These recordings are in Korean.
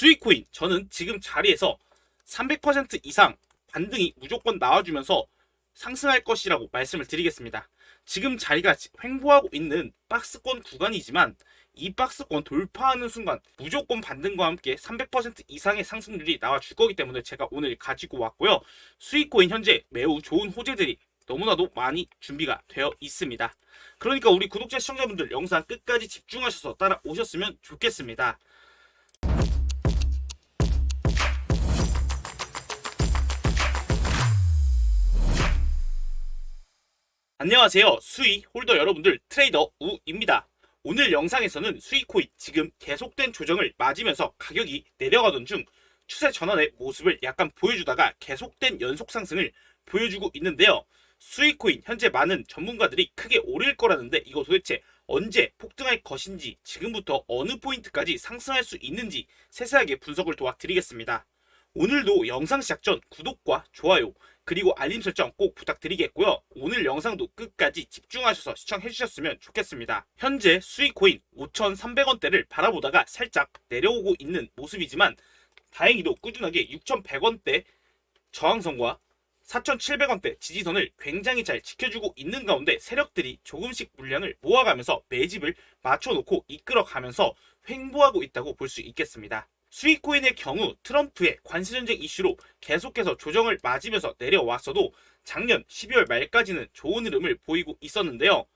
수익코인 저는 지금 자리에서 300% 이상 반등이 무조건 나와주면서 상승할 것이라고 말씀을 드리겠습니다. 지금 자리가 지- 횡보하고 있는 박스권 구간이지만 이 박스권 돌파하는 순간 무조건 반등과 함께 300% 이상의 상승률이 나와줄 거기 때문에 제가 오늘 가지고 왔고요. 수익코인 현재 매우 좋은 호재들이 너무나도 많이 준비가 되어 있습니다. 그러니까 우리 구독자 시청자분들 영상 끝까지 집중하셔서 따라오셨으면 좋겠습니다. 안녕하세요. 수익 홀더 여러분들 트레이더 우입니다. 오늘 영상에서는 수익코인 지금 계속된 조정을 맞으면서 가격이 내려가던 중 추세 전환의 모습을 약간 보여주다가 계속된 연속 상승을 보여주고 있는데요. 수익코인 현재 많은 전문가들이 크게 오를 거라는데 이거 도대체 언제 폭등할 것인지 지금부터 어느 포인트까지 상승할 수 있는지 세세하게 분석을 도와드리겠습니다. 오늘도 영상 시작 전 구독과 좋아요 그리고 알림 설정 꼭 부탁드리겠고요. 오늘 영상도 끝까지 집중하셔서 시청해 주셨으면 좋겠습니다. 현재 수익 코인 5,300원대를 바라보다가 살짝 내려오고 있는 모습이지만 다행히도 꾸준하게 6,100원대 저항선과 4,700원대 지지선을 굉장히 잘 지켜주고 있는 가운데 세력들이 조금씩 물량을 모아가면서 매집을 맞춰놓고 이끌어가면서 횡보하고 있다고 볼 수 있겠습니다. 수익코인의 경우 트럼프의 관세전쟁 이슈로 계속해서 조정을 맞으면서 내려왔어도 작년 12월 말까지는 좋은 흐름을 보이고 있었는데요.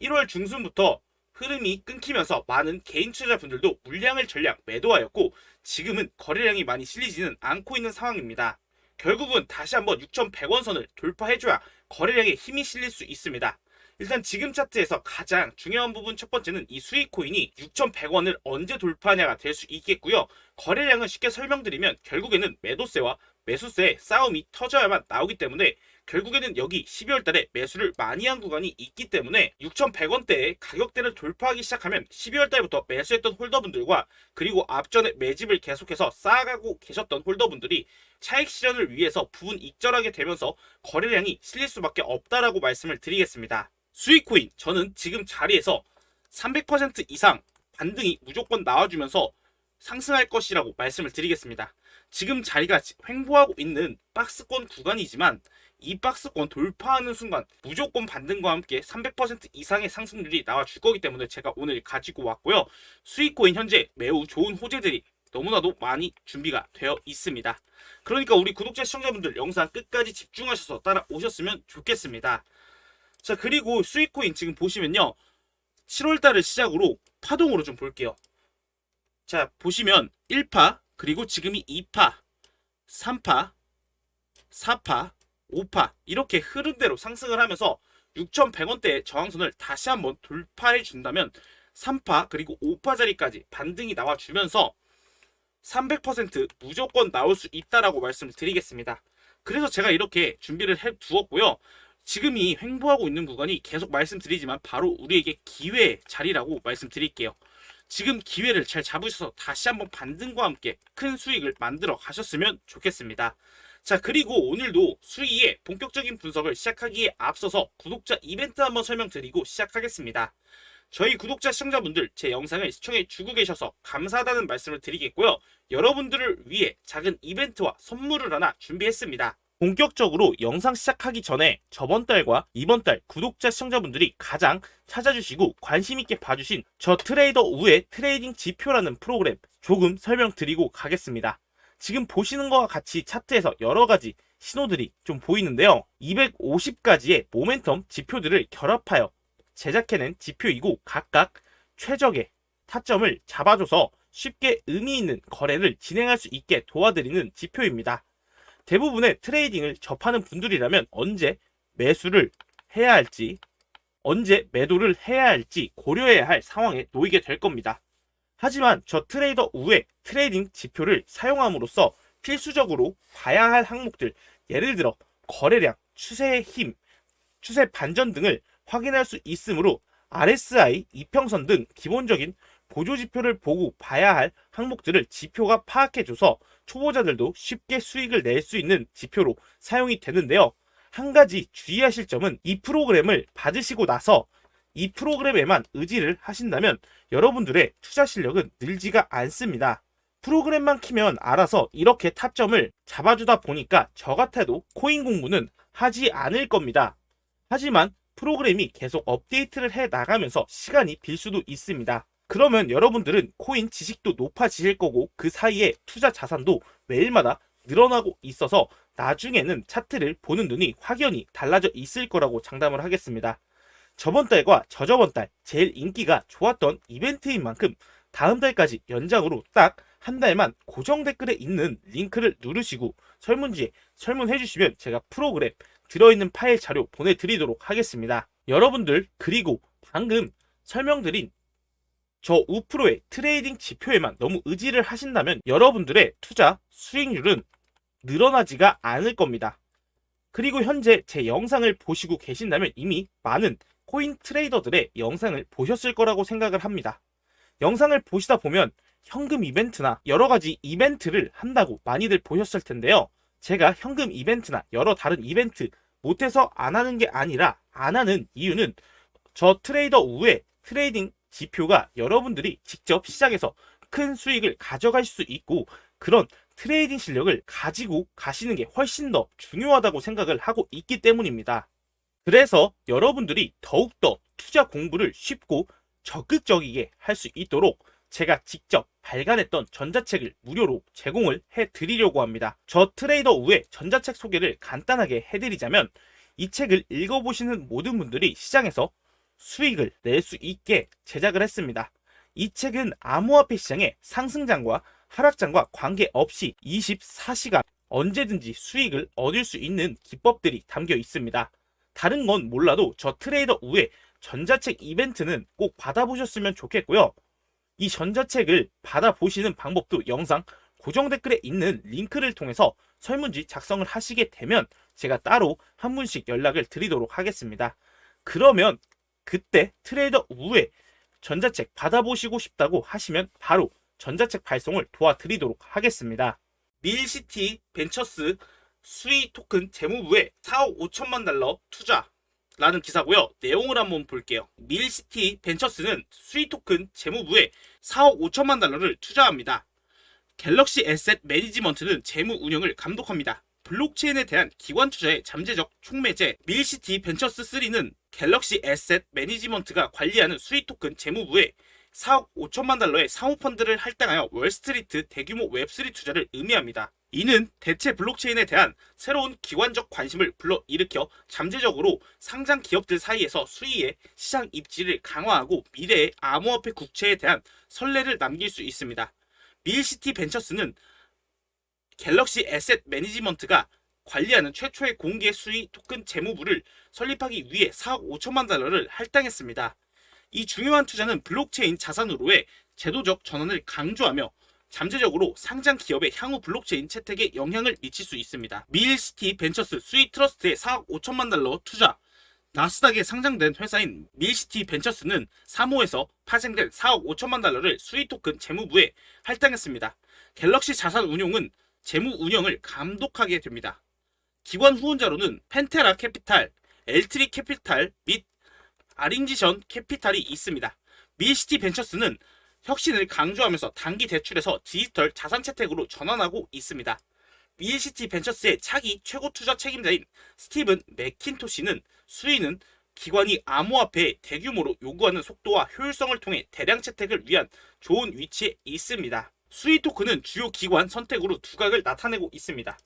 1월 중순부터 흐름이 끊기면서 많은 개인 투자자분들도 물량을 전량 매도하였고 지금은 거래량이 많이 실리지는 않고 있는 상황입니다. 결국은 다시 한번 6,100원 선을 돌파해줘야 거래량에 힘이 실릴 수 있습니다. 일단 지금 차트에서 가장 중요한 부분 첫 번째는 이 수익 코인이 6,100원을 언제 돌파하냐가 될 수 있겠고요. 거래량을 쉽게 설명드리면 결국에는 매도세와 매수세의 싸움이 터져야만 나오기 때문에 결국에는 여기 12월 달에 매수를 많이 한 구간이 있기 때문에 6,100원대의 가격대를 돌파하기 시작하면 12월 달부터 매수했던 홀더분들과 그리고 앞전에 매집을 계속해서 쌓아가고 계셨던 홀더분들이 차익 실현을 위해서 부분 익절하게 되면서 거래량이 실릴 수밖에 없다라고 말씀을 드리겠습니다. 수익코인 저는 지금 자리에서 300% 이상 반등이 무조건 나와주면서 상승할 것이라고 말씀을 드리겠습니다. 지금 자리가 지- 횡보하고 있는 박스권 구간이지만 이 박스권 돌파하는 순간 무조건 반등과 함께 300% 이상의 상승률이 나와줄 거기 때문에 제가 오늘 가지고 왔고요. 수익코인 현재 매우 좋은 호재들이 너무나도 많이 준비가 되어 있습니다. 그러니까 우리 구독자 시청자분들 영상 끝까지 집중하셔서 따라오셨으면 좋겠습니다. 자 그리고 수익코인 지금 보시면요. 7월달을 시작으로 파동으로 좀 볼게요. 자 보시면 1파 그리고 지금이 2파 3파 4파 5파 이렇게 흐름대로 상승을 하면서 6,100원대의 저항선을 다시 한번 돌파해 준다면 3파 그리고 5파 자리까지 반등이 나와 주면서 300% 무조건 나올 수 있다라고 말씀을 드리겠습니다. 그래서 제가 이렇게 준비를 해 두었고요. 지금 이 횡보하고 있는 구간이 계속 말씀드리지만 바로 우리에게 기회의 자리라고 말씀드릴게요. 지금 기회를 잘 잡으셔서 다시 한번 반등과 함께 큰 수익을 만들어 가셨으면 좋겠습니다. 자, 그리고 오늘도 수위의 본격적인 분석을 시작하기에 앞서서 구독자 이벤트 한번 설명드리고 시작하겠습니다. 저희 구독자 시청자분들 제 영상을 시청해 주고 계셔서 감사하다는 말씀을 드리겠고요. 여러분들을 위해 작은 이벤트와 선물을 하나 준비했습니다. 본격적으로 영상 시작하기 전에 저번 달과 이번 달 구독자 시청자분들이 가장 찾아주시고 관심 있게 봐주신 저 트레이더 우의 트레이딩 지표라는 프로그램 조금 설명드리고 가겠습니다. 지금 보시는 것과 같이 차트에서 여러 가지 신호들이 좀 보이는데요. 250가지의 모멘텀 지표들을 결합하여 제작해낸 지표이고 각각 최적의 타점을 잡아줘서 쉽게 의미 있는 거래를 진행할 수 있게 도와드리는 지표입니다. 대부분의 트레이딩을 접하는 분들이라면 언제 매수를 해야 할지, 언제 매도를 해야 할지 고려해야 할 상황에 놓이게 될 겁니다. 하지만 저 트레이더 우의 트레이딩 지표를 사용함으로써 필수적으로 봐야 할 항목들, 예를 들어 거래량, 추세의 힘, 추세 반전 등을 확인할 수 있으므로 RSI, 이평선 등 기본적인 보조 지표를 보고 봐야 할 항목들을 지표가 파악해줘서 초보자들도 쉽게 수익을 낼 수 있는 지표로 사용이 되는데요. 한 가지 주의하실 점은 이 프로그램을 받으시고 나서 이 프로그램에만 의지를 하신다면 여러분들의 투자 실력은 늘지가 않습니다. 프로그램만 키면 알아서 이렇게 타점을 잡아주다 보니까 저 같아도 코인 공부는 하지 않을 겁니다. 하지만 프로그램이 계속 업데이트를 해 나가면서 시간이 빌 수도 있습니다. 그러면 여러분들은 코인 지식도 높아지실 거고 그 사이에 투자 자산도 매일마다 늘어나고 있어서 나중에는 차트를 보는 눈이 확연히 달라져 있을 거라고 장담을 하겠습니다. 저번 달과 저저번 달 제일 인기가 좋았던 이벤트인 만큼 다음 달까지 연장으로 딱 한 달만 고정 댓글에 있는 링크를 누르시고 설문지에 설문해 주시면 제가 프로그램 들어있는 파일 자료 보내드리도록 하겠습니다. 여러분들 그리고 방금 설명드린 저 우프로의 트레이딩 지표에만 너무 의지를 하신다면 여러분들의 투자 수익률은 늘어나지가 않을 겁니다. 그리고 현재 제 영상을 보시고 계신다면 이미 많은 코인 트레이더들의 영상을 보셨을 거라고 생각을 합니다. 영상을 보시다 보면 현금 이벤트나 여러 가지 이벤트를 한다고 많이들 보셨을 텐데요. 제가 현금 이벤트나 여러 다른 이벤트 못해서 안 하는 게 아니라 안 하는 이유는 저 트레이더 우의 트레이딩 지표가 여러분들이 직접 시장에서 큰 수익을 가져갈 수 있고 그런 트레이딩 실력을 가지고 가시는 게 훨씬 더 중요하다고 생각을 하고 있기 때문입니다. 그래서 여러분들이 더욱더 투자 공부를 쉽고 적극적이게 할 수 있도록 제가 직접 발간했던 전자책을 무료로 제공을 해 드리려고 합니다. 저 트레이더 우의 전자책 소개를 간단하게 해드리자면 이 책을 읽어보시는 모든 분들이 시장에서 수익을 낼 수 있게 제작을 했습니다. 이 책은 암호화폐 시장의 상승장과 하락장과 관계없이 24시간 언제든지 수익을 얻을 수 있는 기법들이 담겨 있습니다. 다른 건 몰라도 저 트레이더 우의 전자책 이벤트는 꼭 받아보셨으면 좋겠고요. 이 전자책을 받아보시는 방법도 영상 고정 댓글에 있는 링크를 통해서 설문지 작성을 하시게 되면 제가 따로 한 분씩 연락을 드리도록 하겠습니다. 그러면 그때 트레이더 우의 전자책 받아보시고 싶다고 하시면 바로 전자책 발송을 도와드리도록 하겠습니다. 밀시티 벤처스 수의 토큰 재무부에 4억 5천만 달러 투자 라는 기사고요. 내용을 한번 볼게요. 밀시티 벤처스는 수의 토큰 재무부에 4억 5천만 달러를 투자합니다. 갤럭시 에셋 매니지먼트는 재무 운영을 감독합니다. 블록체인에 대한 기관 투자의 잠재적 촉매제 밀시티 벤처스 3는 갤럭시 에셋 매니지먼트가 관리하는 수익 토큰 재무부에 4억 5천만 달러의 사모펀드를 할당하여 월스트리트 대규모 웹3 투자를 의미합니다. 이는 대체 블록체인에 대한 새로운 기관적 관심을 불러일으켜 잠재적으로 상장 기업들 사이에서 수위의 시장 입지를 강화하고 미래의 암호화폐 국채에 대한 선례를 남길 수 있습니다. 밀시티 벤처스는 갤럭시 에셋 매니지먼트가 관리하는 최초의 공개 수의 토큰 재무부를 설립하기 위해 4억 5천만 달러를 할당했습니다. 이 중요한 투자는 블록체인 자산으로의 제도적 전환을 강조하며 잠재적으로 상장 기업의 향후 블록체인 채택에 영향을 미칠 수 있습니다. 밀시티 벤처스 수익 트러스트의 4억 5천만 달러 투자 나스닥에 상장된 회사인 밀시티 벤처스는 사모에서 파생된 4억 5천만 달러를 수익 토큰 재무부에 할당했습니다. 갤럭시 자산 운용은 재무 운영을 감독하게 됩니다. 기관 후원자로는 펜테라 캐피탈, 엘트리 캐피탈 및 아링지션 캐피탈이 있습니다. 밀시티 벤처스는 혁신을 강조하면서 단기 대출에서 디지털 자산 채택으로 전환하고 있습니다. 밀시티 벤처스의 차기 최고 투자 책임자인 스티븐 맥킨토시는 수위는 기관이 암호화폐에 대규모로 요구하는 속도와 효율성을 통해 대량 채택을 위한 좋은 위치에 있습니다. 수위 토큰은 주요 기관 선택으로 두각을 나타내고 있습니다.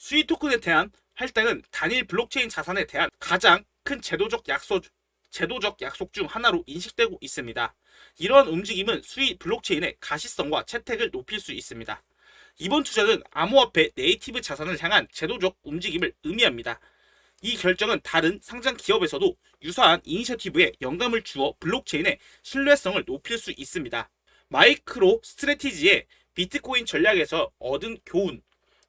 수위 토큰에 대한 할당은 단일 블록체인 자산에 대한 가장 큰 제도적 약속, 제도적 약속 중 하나로 인식되고 있습니다. 이러한 움직임은 수위 블록체인의 가시성과 채택을 높일 수 있습니다. 이번 투자는 암호화폐 네이티브 자산을 향한 제도적 움직임을 의미합니다. 이 결정은 다른 상장 기업에서도 유사한 이니셔티브에 영감을 주어 블록체인의 신뢰성을 높일 수 있습니다. 마이크로 스트레티지의 비트코인 전략에서 얻은 교훈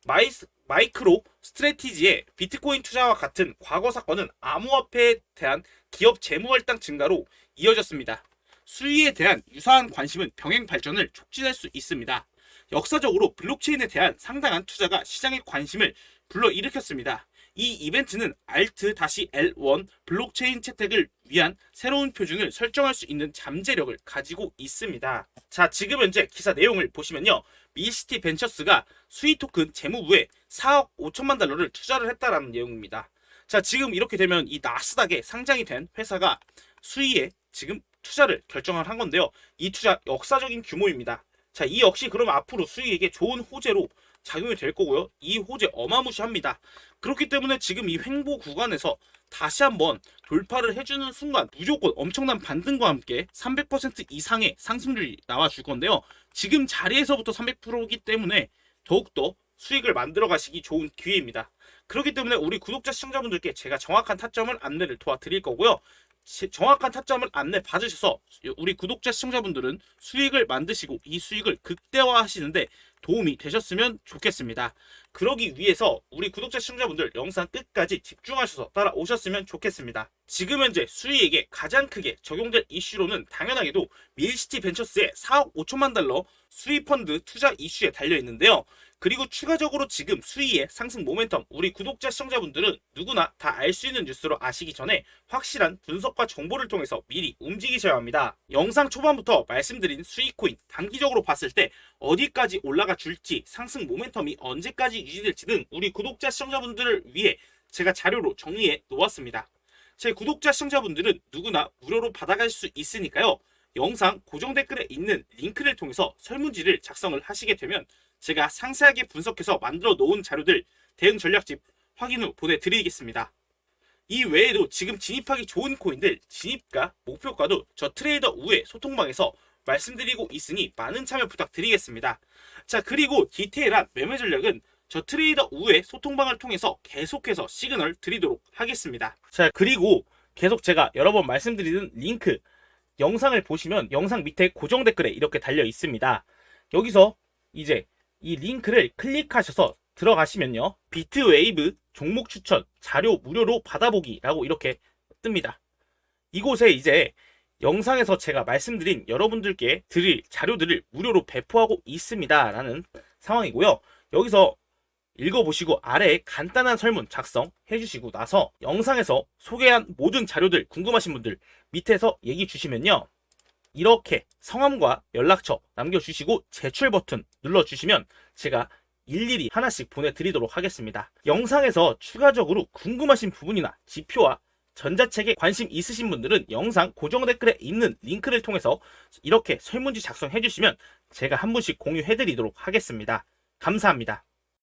마이, 마이크로 스트레티지의 비트코인 투자와 같은 과거 사건은 암호화폐에 대한 기업 재무 할당 증가로 이어졌습니다. 수위에 대한 유사한 관심은 병행 발전을 촉진할 수 있습니다. 역사적으로 블록체인에 대한 상당한 투자가 시장의 관심을 불러일으켰습니다. 이 이벤트는 Alt-L1 블록체인 채택을 위한 새로운 표준을 설정할 수 있는 잠재력을 가지고 있습니다. 자, 지금 현재 기사 내용을 보시면요. 밀시티 벤처스가 수익 토큰 재무부에 4억 5천만 달러를 투자를 했다라는 내용입니다. 자, 지금 이렇게 되면 이 나스닥에 상장이 된 회사가 수위에 지금 투자를 결정을 한 건데요. 이 투자 역사적인 규모입니다. 자, 이 역시 그러면 앞으로 수익에게 좋은 호재로 작용이 될 거고요. 이 호재 어마무시합니다. 그렇기 때문에 지금 이 횡보 구간에서 다시 한번 돌파를 해주는 순간 무조건 엄청난 반등과 함께 300% 이상의 상승률이 나와줄 건데요. 지금 자리에서부터 300%이기 때문에 더욱더 수익을 만들어 가시기 좋은 기회입니다. 그렇기 때문에 우리 구독자 시청자분들께 제가 정확한 타점을 안내를 도와드릴 거고요. 제- 정확한 타점을 안내 받으셔서 우리 구독자 시청자분들은 수익을 만드시고 이 수익을 극대화하시는데 도움이 되셨으면 좋겠습니다. 그러기 위해서 우리 구독자 시청자분들 영상 끝까지 집중하셔서 따라오셨으면 좋겠습니다. 지금 현재 수익에게 가장 크게 적용될 이슈로는 당연하게도 밀시티 벤처스의 4억 5천만 달러 수익 펀드 투자 이슈에 달려 있는데요. 그리고 추가적으로 지금 수위의 상승 모멘텀 우리 구독자 시청자분들은 누구나 다 알 수 있는 뉴스로 아시기 전에 확실한 분석과 정보를 통해서 미리 움직이셔야 합니다. 영상 초반부터 말씀드린 수익코인 단기적으로 봤을 때 어디까지 올라가 줄지 상승 모멘텀이 언제까지 유지될지 등 우리 구독자 시청자분들을 위해 제가 자료로 정리해 놓았습니다. 제 구독자 시청자분들은 누구나 무료로 받아갈 수 있으니까요. 영상 고정 댓글에 있는 링크를 통해서 설문지를 작성을 하시게 되면 제가 상세하게 분석해서 만들어 놓은 자료들 대응 전략집 확인 후 보내드리겠습니다. 이 외에도 지금 진입하기 좋은 코인들 진입가, 목표가도 저 트레이더 우의 소통방에서 말씀드리고 있으니 많은 참여 부탁드리겠습니다. 자 그리고 디테일한 매매 전략은 저 트레이더 우의 소통방을 통해서 계속해서 시그널 드리도록 하겠습니다. 자 그리고 계속 제가 여러 번 말씀드리는 링크 영상을 보시면 영상 밑에 고정 댓글에 이렇게 달려 있습니다. 여기서 이제 이 링크를 클릭하셔서 들어가시면요. 비트웨이브 종목 추천 자료 무료로 받아보기라고 이렇게 뜹니다. 이곳에 이제 영상에서 제가 말씀드린 여러분들께 드릴 자료들을 무료로 배포하고 있습니다. 라는 상황이고요. 여기서 읽어보시고 아래에 간단한 설문 작성해 주시고 나서 영상에서 소개한 모든 자료들 궁금하신 분들 밑에서 얘기 주시면요. 이렇게 성함과 연락처 남겨주시고 제출 버튼 눌러주시면 제가 일일이 하나씩 보내드리도록 하겠습니다. 영상에서 추가적으로 궁금하신 부분이나 지표와 전자책에 관심 있으신 분들은 영상 고정 댓글에 있는 링크를 통해서 이렇게 설문지 작성해 주시면 제가 한 분씩 공유해 드리도록 하겠습니다. 감사합니다.